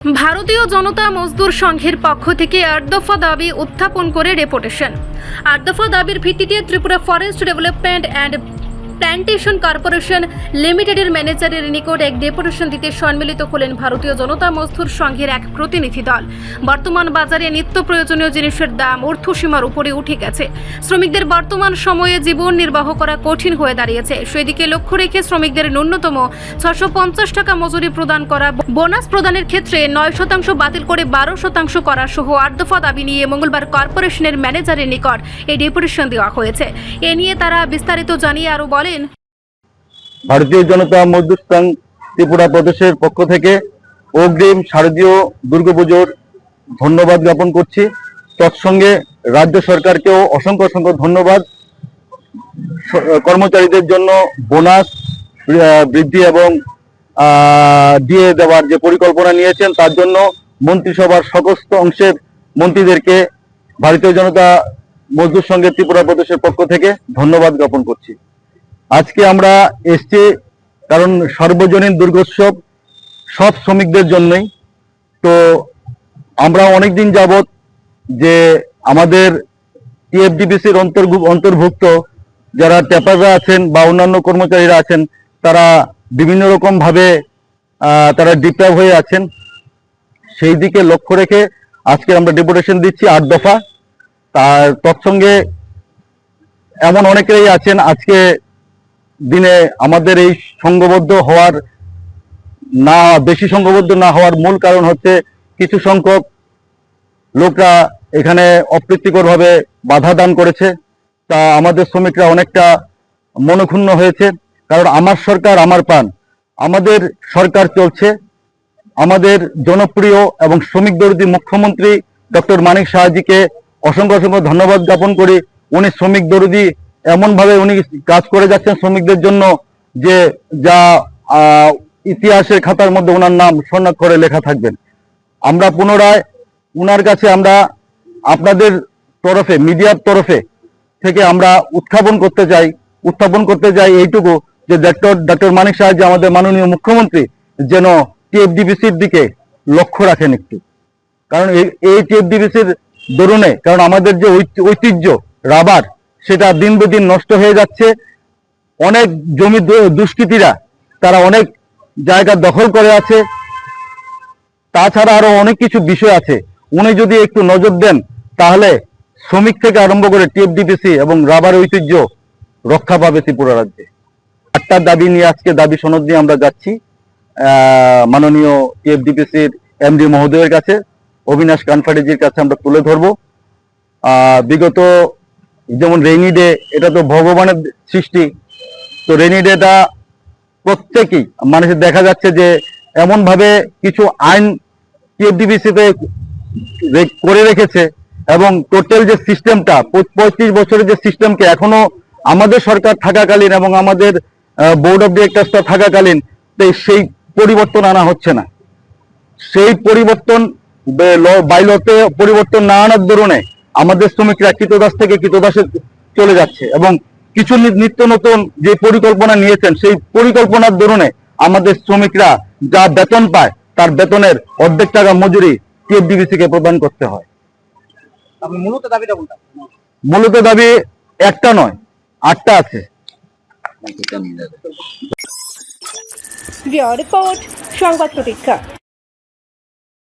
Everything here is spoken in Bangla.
ভারতীয় জনতা মজদুর সংঘের পক্ষ থেকে আট দফা দাবি উত্থাপন করে রেপুটেশন আট দফা দাবির ভিত্তিতে Tripura forest development and plantation corporation লিমিটেডের ম্যানেজারের নিকট এক ডেপুটেশন দিতে সম্মিলিত হলেন ভারতীয় জনতা মজদুর সংঘের এক প্রতিনিধি দল। বর্তমান বাজারে নিত্য প্রয়োজনীয় জিনিসের দাম ঊর্ধ্বসীমার উপরে উঠে গেছে। শ্রমিকদের বর্তমান সময়ে জীবন নির্বাহ করা কঠিন হয়ে দাঁড়িয়েছে। সেদিকে লক্ষ্য রেখে শ্রমিকদের ন্যূনতম ছশো পঞ্চাশ টাকা মজুরি প্রদান করা, বোনাস প্রদানের ক্ষেত্রে নয় শতাংশ বাতিল করে বারো শতাংশ করা সহ আট দফা দাবি নিয়ে মঙ্গলবার কর্পোরেশনের ম্যানেজারের নিকট এই ডেপুটেশন দেওয়া হয়েছে। এ নিয়ে তারা বিস্তারিত জানিয়ে আরও বলেন ভারতীয় জনতা সংঘ ত্রিপুরা প্রদেশের পক্ষ থেকে অগ্রিম শারদীয় দুর্গাপুজোর ধন্যবাদ জ্ঞাপন করছি। তৎসঙ্গে রাজ্য সরকারকেও অসংখ্য অসংখ্য ধন্যবাদ। কর্মচারীদের জন্য বোনাস বৃদ্ধি এবং দিয়ে দেওয়ার যে পরিকল্পনা নিয়েছেন, তার জন্য মন্ত্রিসভার সমস্ত অংশের মন্ত্রীদেরকে ভারতীয় জনতা মজদুর সংঘের ত্রিপুরা প্রদেশের পক্ষ থেকে ধন্যবাদ জ্ঞাপন করছি। আজকে আমরা এসছি কারণ সর্বজনীন দুর্গোৎসব সব শ্রমিকদের জন্যই। তো আমরা অনেকদিন যাবত যে আমাদের টিএফডিপিসির অন্তর্ভুক্ত যারা ট্যাপাররা আছেন বা অন্যান্য কর্মচারীরা আছেন, তারা বিভিন্ন রকম ভাবে তারা ডিপ্রাইভ হয়ে আছেন। সেই দিকে লক্ষ্য রেখে আজকে আমরা ডেপুটেশন দিচ্ছি আট দফা। তার তৎসঙ্গে এমন অনেকেই আছেন, আজকে দিনে আমাদের এই সংঘবদ্ধ হওয়ার না, বেশি সংঘবদ্ধ না হওয়ার মূল কারণ হচ্ছে কিছু সংখ্যক লোকরা এখানে অপ্রীতিকরভাবে বাধা দান করেছে। তা আমাদের শ্রমিকরা অনেকটা মনক্ষুণ্ণ হয়েছে। কারণ আমার সরকার আমার পান আমাদের সরকার চলছে। আমাদের জনপ্রিয় এবং শ্রমিক দর্দী মুখ্যমন্ত্রী ডক্টর মানিক সাহাজিকে অসংখ্য অসংখ্য ধন্যবাদ জ্ঞাপন করি। উনি শ্রমিক দরদি এমন ভাবে উনি কাজ করে যাচ্ছেন শ্রমিকদের জন্য যে যা ইতিহাসের খাতার মধ্যে ওনার নাম স্বর্ণাক্ষরে লেখা থাকবেন আমরা পুনরায় উনার কাছে আমরা আপনাদের তরফে, মিডিয়ার তরফে থেকে আমরা উত্থাপন করতে চাই, উত্থাপন করতে চাই এইটুকু যে ডক্টর ডক্টর মানিক সাহায্য আমাদের মাননীয় মুখ্যমন্ত্রী যেন টিএফডিবিসির দিকে লক্ষ্য রাখেন একটু। কারণ এই- এই টিএফডিবিসির দরুনে, কারণ আমাদের যে ঐতিহ্য, রাবার সেটা দিন দিন নষ্ট হয়ে যাচ্ছে। অনেক জমি দুষ্কৃতীরা তারা অনেক জায়গা দখল করে আছে। তাছাড়া আরও অনেক কিছু বিষয় আছে। উনি যদি একটু নজর দেন, তাহলে শ্রমিক থেকে আরম্ভ করে টিএফডিপিসি এবং রাবার ঐতিহ্য রক্ষা পাবে ত্রিপুরা রাজ্যে। আটটা দাবি নিয়ে আজকে দাবি সনদ নিয়ে আমরা যাচ্ছি মাননীয় টিএফডিপিসির এমডি মহোদয়ের কাছে। অবিনাশ কানফাডিজির কাছে আমরা তুলে ধরবো। বিগত যেমন রেনি ডে এটা তো ভগবানের সৃষ্টি। তো রেনি ডেটা প্রত্যেকেই, মানুষের দেখা যাচ্ছে যে এমন ভাবে কিছু আইন টিএফডিবিসিতে করে রেখেছে এবং টোটাল যে সিস্টেমটা পঁয়ত্রিশ বছরের যে সিস্টেমকে এখনও আমাদের সরকার থাকাকালীন এবং আমাদের বোর্ড অব ডিরেক্টরসটা থাকাকালীন সেই পরিবর্তন আনা হচ্ছে না। সেই পরিবর্তন বাইলতে পরিবর্তন না আনার দরুনে আমাদের শ্রমিকরা কৃতদাস থেকে কৃতদাসে চলে যাচ্ছে এবং কিছু নিত্য নতুন যে পরিকল্পনা নিয়েছেন সেই পরিকল্পনার দরুনে আমাদের শ্রমিকরা যা বেতন পায় তার বেতনের অর্ধেক টাকা মজুরি টিএফডিবিসি কে প্রদান করতে হয়। মূলত দাবিটা কোনটা? মূলত দাবি একটা নয় আটটা আছে। রিপোর্ট সংবাদ প্রতীক্ষা।